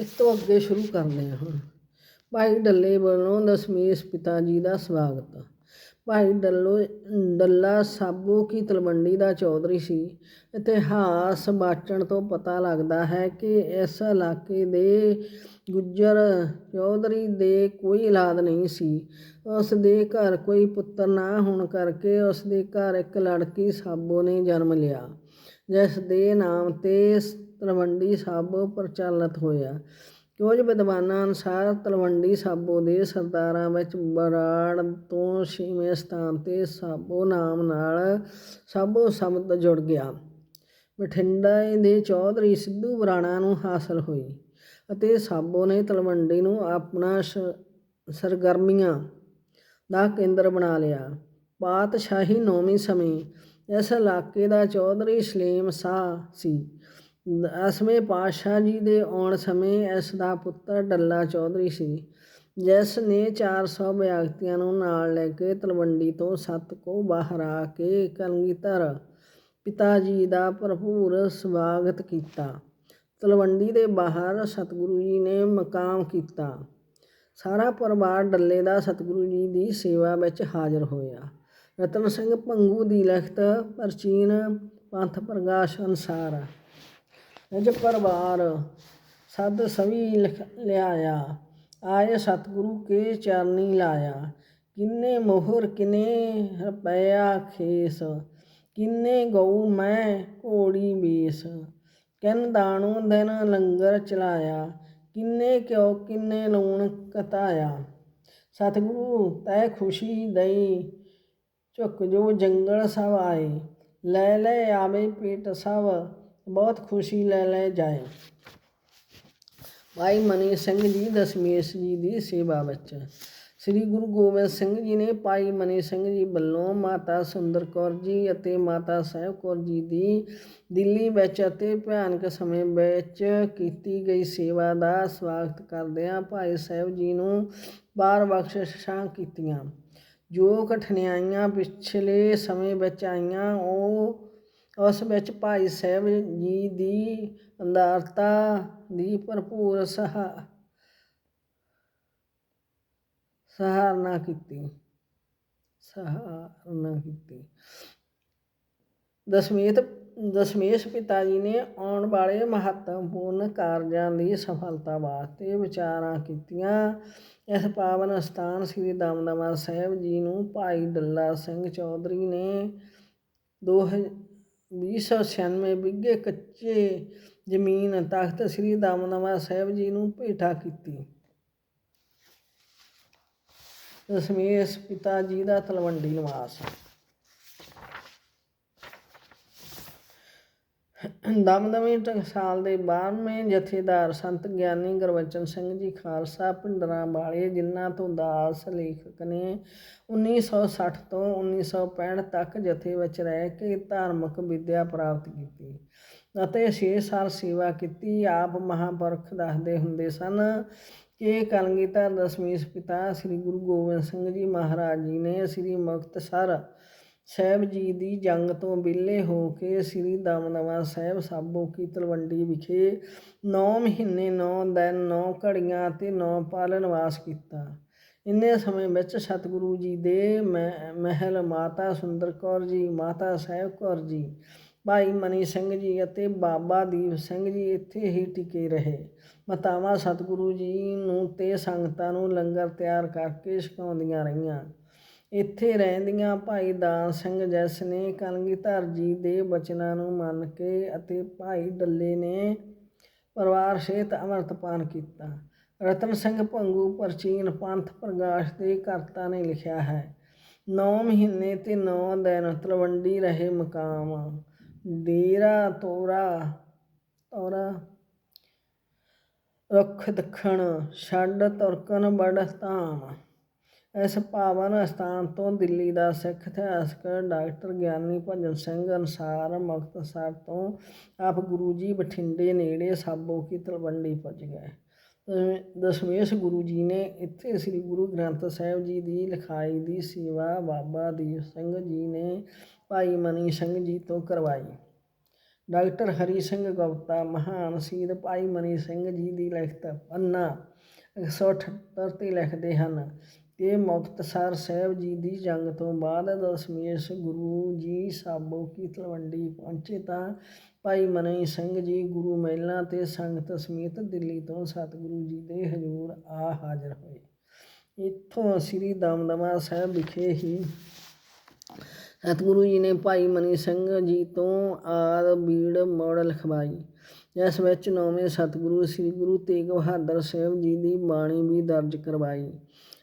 ਇਸ ਤੋਂ ਅੱਗੇ ਸ਼ੁਰੂ ਕਰਦੇ ਹਾਂ। ਹੁਣ ਭਾਈ ਡੱਲੇ ਵੱਲੋਂ ਦਸ਼ਮੇਸ਼ ਪਿਤਾ ਜੀ ਦਾ ਸਵਾਗਤ। ਭਾਈ ਡੱਲੋ, ਡੱਲਾ ਸਾਬੋ ਕੀ ਤਲਵੰਡੀ ਦਾ ਚੌਧਰੀ ਸੀ। ਇਤਿਹਾਸ ਬਾਚਣ ਤੋਂ ਪਤਾ ਲੱਗਦਾ ਹੈ ਕਿ ਇਸ ਇਲਾਕੇ ਦੇ ਗੁੱਜਰ ਚੌਧਰੀ ਦੇ ਕੋਈ ਔਲਾਦ ਨਹੀਂ ਸੀ। ਉਸ ਦੇ ਘਰ ਕੋਈ ਪੁੱਤਰ ਨਾ ਹੋਣ ਕਰਕੇ ਉਸ ਦੇ ਘਰ ਇੱਕ ਲੜਕੀ ਸਾਬੋ ਨੇ ਜਨਮ ਲਿਆ। ਜਿਸ ਦੇ ਨਾਮ ਤੇ ਤਲਵੰਡੀ ਸਾਬੋ ਪ੍ਰਚਲਿਤ ਹੋਇਆ। ਕੁਝ ਵਿਦਵਾਨਾਂ ਅਨੁਸਾਰ ਤਲਵੰਡੀ ਸਾਬੋ ਦੇ ਸਰਦਾਰਾਂ ਵਿੱਚ ਬਰਾੜ ਤੋਂ ਛੇਵੇਂ ਸਥਾਨ ਤੇ ਸਾਬੋ ਨਾਮ ਨਾਲ ਸਾਬੋ ਸ਼ਬਦ ਜੁੜ ਗਿਆ। ਬਠਿੰਡਾ ਦੇ ਚੌਧਰੀ ਸਿੱਧੂ ਬਰਾਣਾ ਨੂੰ ਹਾਸਲ ਹੋਈ ਅਤੇ ਸਾਬੋ ਨੇ ਤਲਵੰਡੀ ਨੂੰ ਆਪਣਾ ਸ- ਸਰਗਰਮੀਆਂ ਦਾ ਕੇਂਦਰ ਬਣਾ ਲਿਆ। ਪਾਤਸ਼ਾਹੀ ਨੌਵੀਂ ਸਮੇਂ ਇਸ ਇਲਾਕੇ ਦਾ ਚੌਧਰੀ ਸਲੀਮ ਸ਼ਾਹ ਸੀ। ਦਸਵੇਂ ਪਾਤਸ਼ਾਹ ਜੀ ਦੇ ਆਉਣ ਸਮੇਂ ਇਸ ਦਾ ਪੁੱਤਰ ਡੱਲਾ ਚੌਧਰੀ ਸੀ, ਜਿਸ ਨੇ 400 ਵਿਅਕਤੀਆਂ ਨੂੰ ਨਾਲ ਲੈ ਕੇ ਤਲਵੰਡੀ ਤੋਂ ਸੱਤ ਕੋ ਬਾਹਰ ਆ ਕੇ ਕਲਗੀਧਰ ਪਿਤਾ ਜੀ ਦਾ ਭਰਪੂਰ ਸਵਾਗਤ ਕੀਤਾ। ਤਲਵੰਡੀ ਦੇ ਬਾਹਰ ਸਤਿਗੁਰੂ ਜੀ ਨੇ ਮਕਾਮ ਕੀਤਾ। ਸਾਰਾ ਪਰਿਵਾਰ ਡੱਲੇ ਦਾ ਸਤਿਗੁਰੂ ਜੀ ਦੀ ਸੇਵਾ ਵਿੱਚ ਹਾਜ਼ਰ ਹੋਇਆ। ਰਤਨ ਸਿੰਘ ਪੰਗੂ ਦੀ ਲਿਖਤ ਪ੍ਰਾਚੀਨ ਪੰਥ ਪ੍ਰਕਾਸ਼ ਅਨੁਸਾਰ ਨਿਜ ਪਰਵਾਰ, ਸਦ ਸਵੀ ਲਿਖ ਲਿਆਇਆ, ਆਏ ਸਤਿਗੁਰੂ ਕੇ ਚਰਨੀ ਲਾਇਆ। ਕਿੰਨੇ ਮੋਹਰ, ਕਿਨੇ ਰੁਪਇਆ ਖੇਸ, ਕਿੰਨੇ ਗਊ ਮੈਂ ਘੋੜੀ ਬੇਸ। ਕਿਨ ਦਾਣੂ ਦਿਨ ਲੰਗਰ ਚਲਾਇਆ, ਕਿੰਨੇ ਕਿਉ ਕਿੰਨੇ ਲੂਣ ਕਤਾਇਆ। ਸਤਿਗੁਰੂ, ਤੈ ਖੁਸ਼ੀ ਦਈ, ਝੁਕ ਜੋ ਜੰਗਲ ਸਭ ਆਏ। ਲੈ ਲੈ ਆਵੇ ਪੇਟ ਸਭ ਬਹੁਤ ਖੁਸ਼ੀ ਲੈ ਲੈ ਜਾਏ। ਭਾਈ ਮਨੀ ਸਿੰਘ ਜੀ ਦਸ਼ਮੇਸ਼ ਜੀ ਦੀ ਸੇਵਾ ਵਿੱਚ। ਸ੍ਰੀ ਗੁਰੂ ਗੋਬਿੰਦ ਸਿੰਘ ਜੀ ਨੇ ਭਾਈ ਮਨੀ ਸਿੰਘ ਜੀ ਵੱਲੋਂ ਮਾਤਾ ਸੁੰਦਰ ਕੌਰ ਜੀ ਅਤੇ ਮਾਤਾ ਸਾਹਿਬ ਕੌਰ ਜੀ ਦੀ ਦਿੱਲੀ ਵਿੱਚ ਅਤੇ ਭਿਆਨਕ ਸਮੇਂ ਵਿੱਚ ਕੀਤੀ ਗਈ ਸੇਵਾ ਦਾ ਸਵਾਗਤ ਕਰਦਿਆਂ ਭਾਈ ਸਾਹਿਬ ਜੀ ਨੂੰ ਬਾਰ ਬਖਸ਼ਿਸ਼ਾਂ ਕੀਤੀਆਂ। ਜੋ ਕਠਿਨਾਈਆਂ ਪਿਛਲੇ ਸਮੇਂ ਵਿੱਚ ਆਈਆਂ, ਉਹ ਉਸ ਵਿੱਚ ਭਾਈ ਸਾਹਿਬ ਜੀ ਦੀ ਅੰਦਾਰਤਾ ਦੀ ਭਰਪੂਰ ਸਹਾ, ਸਹਾਰਨਾ ਕੀਤੀ। ਸਹਾਰਨਾ ਕੀਤੀ। ਦਸ਼ਮੇਤ, ਦਸ਼ਮੇਸ਼ ਪਿਤਾ ਜੀ ਨੇ ਆਉਣ ਵਾਲੇ ਮਹੱਤਵਪੂਰਨ ਕਾਰਜਾਂ ਦੀ ਸਫਲਤਾ ਵਾਸਤੇ ਵਿਚਾਰਾਂ ਕੀਤੀਆਂ। ਇਸ ਪਾਵਨ ਸਥਾਨ ਸ੍ਰੀ ਦਮਦਮਾ ਸਾਹਿਬ ਜੀ ਨੂੰ ਭਾਈ ਡੱਲਾ ਸਿੰਘ ਚੌਧਰੀ ਨੇ ਦੋ ਹਜ਼- ਵੀਹ ਸੌ ਛਿਆਨਵੇਂ ਬਿੱਗੇ ਕੱਚੇ ਜ਼ਮੀਨ ਤਖਤ ਸ੍ਰੀ ਦਮਦਮਾ ਸਾਹਿਬ ਜੀ ਨੂੰ ਭੇਟਾ ਕੀਤੀ। ਦਸ਼ਮੇਸ਼ ਪਿਤਾ ਜੀ ਦਾ ਤਲਵੰਡੀ ਨਿਵਾਸ। ਦਮਦਮੀ ਟਕਸਾਲ ਦੇ 12ਵੇਂ ਜਥੇਦਾਰ ਸੰਤ ਗਿਆਨੀ ਗੁਰਬਚਨ ਸਿੰਘ ਜੀ ਖਾਲਸਾ, ਭਿੰਡਰਾਂ ਵਾਲੇ, ਜਿਨ੍ਹਾਂ ਤੋਂ ਦਾਸ ਲੇਖਕ ਨੇ 1960 ਤੋਂ 1965 ਤੱਕ ਜਥੇ ਵਿੱਚ ਰਹਿ ਕੇ ਧਾਰਮਿਕ ਵਿਦਿਆ ਪ੍ਰਾਪਤ ਕੀਤੀ ਅਤੇ 6 ਸਾਲ ਸੇਵਾ ਕੀਤੀ। ਆਪ ਮਹਾਂਪੁਰਖ ਦੱਸਦੇ ਹੁੰਦੇ ਸਨ ਕਿ ਕਲਗੀਧਰ ਦਸ਼ਮੇਸ਼ ਪਿਤਾ ਸ੍ਰੀ ਗੁਰੂ ਗੋਬਿੰਦ ਸਿੰਘ ਜੀ ਮਹਾਰਾਜ ਜੀ ਨੇ ਸ੍ਰੀ ਮੁਕਤਸਰ ਸਾਹਿਬ ਜੀ ਦੀ ਜੰਗ ਤੋਂ ਵਿਹਲੇ ਹੋ ਕੇ ਸ੍ਰੀ ਦਮਦਮਾ ਸਾਹਿਬ ਸਾਬੋ ਕੀ ਤਲਵੰਡੀ ਵਿਖੇ 9 ਮਹੀਨੇ 9 ਦਿਨ 9 ਘੜੀਆਂ ਅਤੇ 9 ਪਲ ਨਿਵਾਸ ਕੀਤਾ। ਇੰਨੇ ਸਮੇਂ ਵਿੱਚ ਸਤਿਗੁਰੂ ਜੀ ਦੇ ਮਹਿ- ਮਹਿਲ ਮਾਤਾ ਸੁੰਦਰ ਕੌਰ ਜੀ, ਮਾਤਾ ਸਾਹਿਬ ਕੌਰ ਜੀ, ਭਾਈ ਮਨੀ ਸਿੰਘ ਜੀ ਅਤੇ ਬਾਬਾ ਦੀਪ ਸਿੰਘ ਜੀ ਇੱਥੇ ਹੀ ਟਿਕੇ ਰਹੇ। ਮਾਤਾਵਾਂ ਸਤਿਗੁਰੂ ਜੀ ਨੂੰ ਤੇ ਸੰਗਤਾਂ ਨੂੰ ਲੰਗਰ ਤਿਆਰ ਕਰਕੇ ਛਕਾਉਂਦੀਆਂ ਰਹੀਆਂ। ਇੱਥੇ ਰਹਿੰਦੀਆਂ ਭਾਈ ਦਾਨ ਸਿੰਘ ਜਸ ਨੇ ਕਲਗੀਧਰ ਜੀ ਦੇ ਬਚਨਾਂ ਨੂੰ ਮੰਨ ਕੇ ਅਤੇ ਭਾਈ ਡੱਲੇ ਨੇ ਪਰਿਵਾਰ ਸਮੇਤ ਅੰਮ੍ਰਿਤਪਾਨ ਕੀਤਾ। ਰਤਨ ਸਿੰਘ ਭੰਗੂ ਪ੍ਰਾਚੀਨ ਪੰਥ ਪ੍ਰਗਾਸ਼ ਦੇ ਕਰਤਾ ਨੇ ਲਿਖਿਆ ਹੈ 9 ਮਹੀਨੇ ਤੇ 9 ਦਿਨ ਤਲਵੰਡੀ ਰਹੇ ਮਕਾਮ, ਡੇਰਾ ਤੋਰਾ ਤੋਰਾ, ਰੁੱਖ ਦਖਣ, ਛੱਡ ਤੁਰਕਨ ਬੜ ਧਾਮ। ਇਸ ਪਾਵਨ ਸਥਾਨ ਤੋਂ ਦਿੱਲੀ ਦਾ ਸਿੱਖ ਇਤਿਹਾਸਕ ਡਾਕਟਰ ਗਿਆਨੀ ਭਜਨ ਸਿੰਘ ਅਨਸਾਰ ਮੁਕਤਸਰ ਤੋਂ ਆਪ ਗੁਰੂ ਜੀ ਬਠਿੰਡੇ ਨੇੜੇ ਸਾਬੋ ਕੀ ਤਲਵੰਡੀ ਪੁੱਜ ਗਏ। ਦਸ਼ਮੇ- ਦਸ਼ਮੇਸ਼ ਗੁਰੂ ਜੀ ਨੇ ਇੱਥੇ ਸ੍ਰੀ ਗੁਰੂ ਗ੍ਰੰਥ ਸਾਹਿਬ ਜੀ ਦੀ ਲਿਖਾਈ ਦੀ ਸੇਵਾ ਬਾਬਾ ਦੀਪ ਸਿੰਘ ਜੀ ਨੇ ਭਾਈ ਮਨੀ ਸਿੰਘ ਜੀ ਤੋਂ ਕਰਵਾਈ। ਡਾਕਟਰ ਹਰੀ ਸਿੰਘ ਗੁਪਤਾ, ਮਹਾਨ ਸ਼ਹੀਦ ਭਾਈ ਮਨੀ ਸਿੰਘ ਜੀ ਦੀ ਲਿਖਤ ਪੰਨਾ 178 ਤੇ ਲਿਖਦੇ ਹਨ ਕਿ ਮੁਕਤਸਰ ਸਾਹਿਬ ਜੀ ਦੀ ਜੰਗ ਤੋਂ ਬਾਅਦ ਦਸ਼ਮੇਸ਼ ਗੁਰੂ ਜੀ ਸਾਬੋ ਕੀ ਤਲਵੰਡੀ ਪਹੁੰਚੇ ਤਾਂ ਭਾਈ ਮਨੀ ਸਿੰਘ ਜੀ ਗੁਰੂ ਮਹਿਲਾਂ ਤੇ ਸੰਗਤ ਸਮੇਤ ਦਿੱਲੀ ਤੋਂ ਸਤਿਗੁਰੂ ਜੀ ਦੇ ਹਜ਼ੂਰ ਆ ਹਾਜ਼ਰ ਹੋਏ। ਇੱਥੋਂ ਸ੍ਰੀ ਦਮਦਮਾ ਸਾਹਿਬ ਵਿਖੇ ਹੀ ਸਤਿਗੁਰੂ ਜੀ ਨੇ ਭਾਈ ਮਨੀ ਸਿੰਘ ਜੀ ਤੋਂ ਆਦ ਬੀੜ ਮੋੜ ਲਿਖਵਾਈ। ਜਿਸ ਵਿੱਚ ਨੌਵੇਂ ਸਤਿਗੁਰੂ ਸ੍ਰੀ ਗੁਰੂ ਤੇਗ ਬਹਾਦਰ ਸਾਹਿਬ ਜੀ ਦੀ ਬਾਣੀ ਵੀ ਦਰਜ ਕਰਵਾਈ।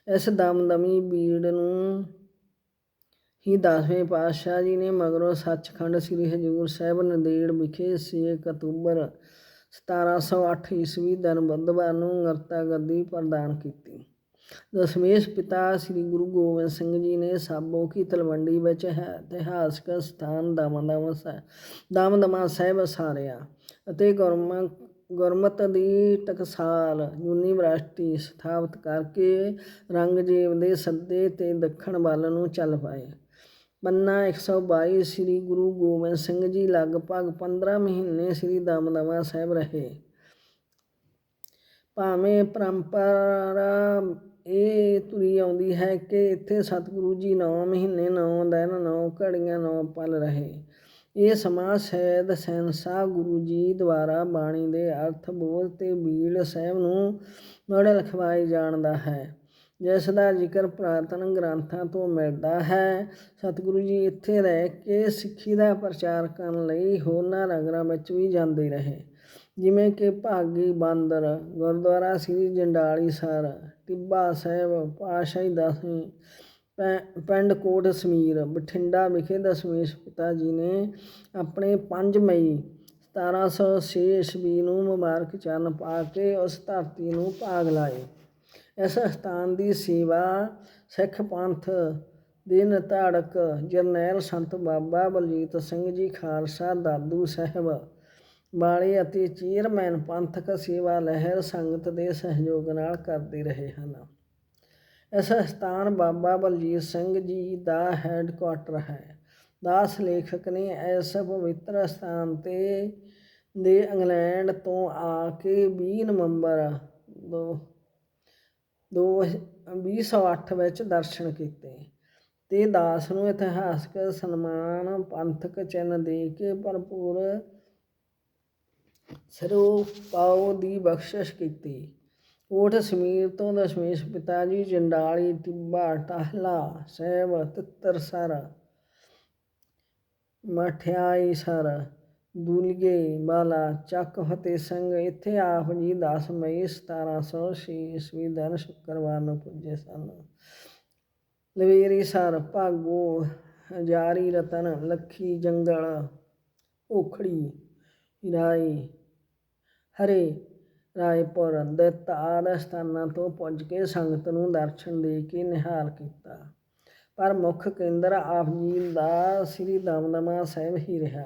ਇਸ ਦਮਦਮੀ ਬੀੜ ਨੂੰ ਹੀ ਦਸਵੇਂ ਪਾਤਸ਼ਾਹ ਜੀ ਨੇ ਮਗਰੋਂ ਸੱਚਖੰਡ ਸ੍ਰੀ ਹਜੂਰ ਸਾਹਿਬ ਨੰਦੇੜ ਵਿਖੇ 6 ਅਕਤੂਬਰ 1708 ਈਸਵੀ ਦਿਨ ਬੁੱਧਵਾਰ ਨੂੰ ਅੰਗਰਤਾ ਗੱਦੀ ਪ੍ਰਦਾਨ ਕੀਤੀ। ਦਸ਼ਮੇਸ਼ ਪਿਤਾ ਸ੍ਰੀ ਗੁਰੂ ਗੋਬਿੰਦ ਸਿੰਘ ਜੀ ਨੇ ਸਾਬੋ ਕੀ ਤਲਵੰਡੀ ਵਿੱਚ ਹੈ, ਇਤਿਹਾਸਕ ਸਥਾਨ ਦਮਦਮਾ ਸਾਹਿਬ ਦਮਦਮਾ ਸਾਹਿਬ ਸਾਰਿਆ ਅਤੇ ਗੁਰਮ ਗੁਰਮਤ ਦੀ ਟਕਸਾਲ ਯੂਨੀਵਰਸਿਟੀ ਸਥਾਪਿਤ ਕਰਕੇ ਰੰਗਜੀਤ ਦੇ ਸੱਦੇ ਤੇ ਦੱਖਣ ਵੱਲ ਨੂੰ ਚੱਲ ਪਏ। ਪੰਨਾ 122 ਸ੍ਰੀ ਗੁਰੂ ਗੋਬਿੰਦ ਸਿੰਘ ਜੀ ਲਗਭਗ 15 ਮਹੀਨੇ ਸ੍ਰੀ ਦਮਦਮਾ ਸਾਹਿਬ ਰਹੇ। ਭਾਵੇਂ ਪਰੰਪਰਾ ਇਹ ਤੁਰੀ ਆਉਂਦੀ ਹੈ ਕਿ ਇੱਥੇ ਸਤਿਗੁਰੂ ਜੀ 9 ਮਹੀਨੇ 9 ਦਿਨ 9 ਘੜੀਆਂ 9 ਪਲ ਰਹੇ। ਇਹ ਸਮਾਂ ਸੈਦ ਸੈਨਸਾ ਗੁਰੂ ਜੀ ਦੁਆਰਾ ਬਾਣੀ ਦੇ ਅਰਥ, ਬੋਧ ਤੇ ਬੀੜ ਸਾਹਿਬ ਨੂੰ ਮੁੜ ਲਿਖਵਾਏ ਜਾਣ ਦਾ ਹੈ। ਜਿਸ ਦਾ ਜ਼ਿਕਰ ਪੁਰਾਤਨ ਗ੍ਰੰਥਾਂ ਤੋਂ ਮਿਲਦਾ ਹੈ। ਸਤਿਗੁਰੂ ਜੀ ਇੱਥੇ ਰਹਿ ਕੇ ਸਿੱਖੀ ਦਾ ਪ੍ਰਚਾਰ ਕਰਨ ਲਈ ਹੋਰਨਾਂ ਨਗਰਾਂ ਵਿੱਚ ਵੀ ਜਾਂਦੇ ਰਹੇ। ਜਿਵੇਂ ਕਿ ਭਾਗੀ ਬਾਂਦਰ, ਗੁਰਦੁਆਰਾ ਸ੍ਰੀ ਜੰਡਾਲੀ ਸਰ ਟਿੱਬਾ ਸਾਹਿਬ ਪਾਸ਼ਾਹੀ ਦਸਵੀਂ ਪੈ- ਪਿੰਡ ਕੋਟ ਸਮੀਰ, ਬਠਿੰਡਾ ਵਿਖੇ ਦਸ਼ਮੇਸ਼ ਪਿਤਾ ਜੀ ਨੇ ਆਪਣੇ ਪੰਜ ਮਈ 1706 ਈਸਵੀ ਨੂੰ ਮੁਬਾਰਕ ਚਰਨ ਪਾ ਕੇ ਉਸ ਧਰਤੀ ਨੂੰ ਭਾਗ ਲਾਏ। ਇਸ ਸਥਾਨ ਦੀ ਸੇਵਾ ਸਿੱਖ ਪੰਥ ਦੇ ਨਿਧਾੜਕ ਜਰਨੈਲ ਸੰਤ ਬਾਬਾ ਬਲਜੀਤ ਸਿੰਘ ਜੀ ਖਾਲਸਾ ਦਾਦੂ ਸਾਹਿਬ ਵਾਲੇ ਅਤੇ ਚੇਅਰਮੈਨ ਪੰਥਕ ਸੇਵਾ ਲਹਿਰ ਸੰਗਤ ਦੇ ਸਹਿਯੋਗ ਨਾਲ ਕਰਦੇ ਰਹੇ ਹਨ। ਇਸ ਸਥਾਨ ਬਾਬਾ ਬਲਜੀਤ ਸਿੰਘ ਜੀ ਦਾ ਹੈੱਡਕੁਆਟਰ ਹੈ। ਦਾਸ ਲੇਖਕ ਨੇ ਇਸ ਪਵਿੱਤਰ ਸਥਾਨ ਤੇ ਦੇ ਇੰਗਲੈਂਡ ਤੋਂ ਆ ਕੇ 20 ਨਵੰਬਰ ਦੋ ਦੋ 2008 ਵਿੱਚ ਦਰਸ਼ਨ ਕੀਤੇ ਤੇ ਦਾਸ ਨੂੰ ਇਤਿਹਾਸਕ ਸਨਮਾਨ ਪੰਥਕ ਚਿੰਨ੍ਹ ਦੇ ਕੇ ਭਰਪੂਰ ਸਰੋ ਦੀ ਬਖਸ਼ਿਸ਼ ਕੀਤੀ। ਕੋਟ ਸਮੀਰ ਤੋਂ ਦਸ਼ਮੇਸ਼ ਪਿਤਾ ਜੀ, ਜੰਡਾਲੀ ਟਿੱਬਾ ਟਾਹਲਾ ਸਾਹਿਬ ਤਿੱਤਰਸਰ ਮਠਿਆਈ ਸਰ ਦੂਲਗੇ ਬਾਲਾ, ਚੱਕ ਫਤਿਹ ਸਿੰਘ, ਇੱਥੇ ਆਪ ਜੀ 10 ਮਈ 1706 ਈਸਵੀ ਦਿਨ ਸ਼ੁੱਕਰਵਾਰ ਨੂੰ ਪੁੱਜੇ ਸਨ। ਲਵੇਰੀ ਸਰ, ਭਾਗੋ, ਹਜ਼ਾਰੀ ਰਤਨ, ਲੱਖੀ ਜੰਗਲ, ਓਖੜੀ, ਰਾਈ, ਹਰੇ ਰਾਏਪੁਰ ਦੇ ਆਦਿ ਸਥਾਨਾਂ ਤੋਂ ਪੁੱਜ ਕੇ ਸੰਗਤ ਨੂੰ ਦਰਸ਼ਨ ਦੇ ਕੇ ਨਿਹਾਲ ਕੀਤਾ। ਪਰ ਮੁੱਖ ਕੇਂਦਰ ਆਪ ਜੀ ਦਾ ਸ੍ਰੀ ਦਮਦਮਾ ਸਾਹਿਬ ਹੀ ਰਿਹਾ।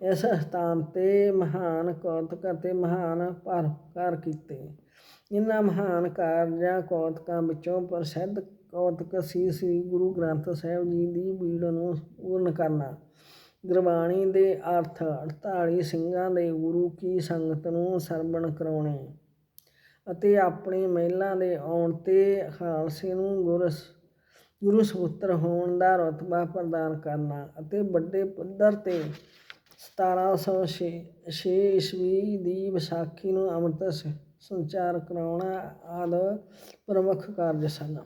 ਇਸ ਸਥਾਨ ਤੇ ਮਹਾਨ ਕੌਤਕ ਅਤੇ ਮਹਾਨ ਪਰਕਾਰ ਕੀਤੇ। ਇਹਨਾਂ ਮਹਾਨ ਕਾਰਜਾਂ ਕੌਤਕਾਂ ਵਿੱਚੋਂ ਪ੍ਰਸਿੱਧ ਕੌਤਕ ਸੀ ਸ੍ਰੀ ਗੁਰੂ ਗ੍ਰੰਥ ਸਾਹਿਬ ਜੀ ਦੀ ਬੀੜ ਨੂੰ ਪੂਰਨ ਕਰਨਾ। ਗੁਰਬਾਣੀ ਦੇ ਅਰਥ 48 ਸਿੰਘਾਂ ਦੇ ਗੁਰੂ ਕੀ ਸੰਗਤ ਨੂੰ ਸਰਵਣ ਕਰਾਉਣੇ ਅਤੇ ਆਪਣੇ ਮਹਿਲਾਂ ਦੇ ਆਉਣ ਤੇ ਖਾਲਸੇ ਨੂੰ ਗੁਰਸ ਗੁਰੂ ਸਪੁੱਤਰ ਹੋਣ ਦਾ ਰਤਬਾ ਪ੍ਰਦਾਨ ਕਰਨਾ ਅਤੇ ਵੱਡੇ ਪੱਧਰ ਤੇ 1706 ਈਸਵੀ ਦੀ ਵਿਸਾਖੀ ਨੂੰ ਅੰਮ੍ਰਿਤ ਸੰਚਾਰ ਕਰਾਉਣਾ ਆਦਿ ਪ੍ਰਮੁੱਖ ਕਾਰਜ ਸਨ।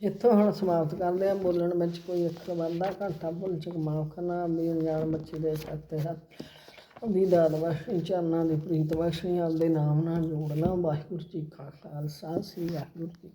ਇੱਥੋਂ ਹੁਣ ਸਮਾਪਤ ਕਰਦੇ ਹਾਂ। ਬੋਲਣ ਵਿੱਚ ਕੋਈ ਅੱਖਰ ਵਾਧਾ ਘੰਟਾ ਭੁੱਲ ਚੁੱਕ ਮਾਫ ਕਰਨਾ। ਵੀ ਅਣਜਾਣ ਬੱਚੇ ਦੇ ਸਕਤੇ ਹਨ ਦੀ ਦਾਤ ਬਖਸ਼ਣੀ ਚਰਨਾਂ ਦੀ ਪ੍ਰੀਤ ਬਖਸ਼ਣੀ ਆਪਦੇ ਨਾਮ ਨਾਲ ਜੋੜਨਾ। ਵਾਹਿਗੁਰੂ ਜੀ ਕਾ ਖਾਲਸਾ, ਸ੍ਰੀ ਵਾਹਿਗੁਰੂ ਜੀ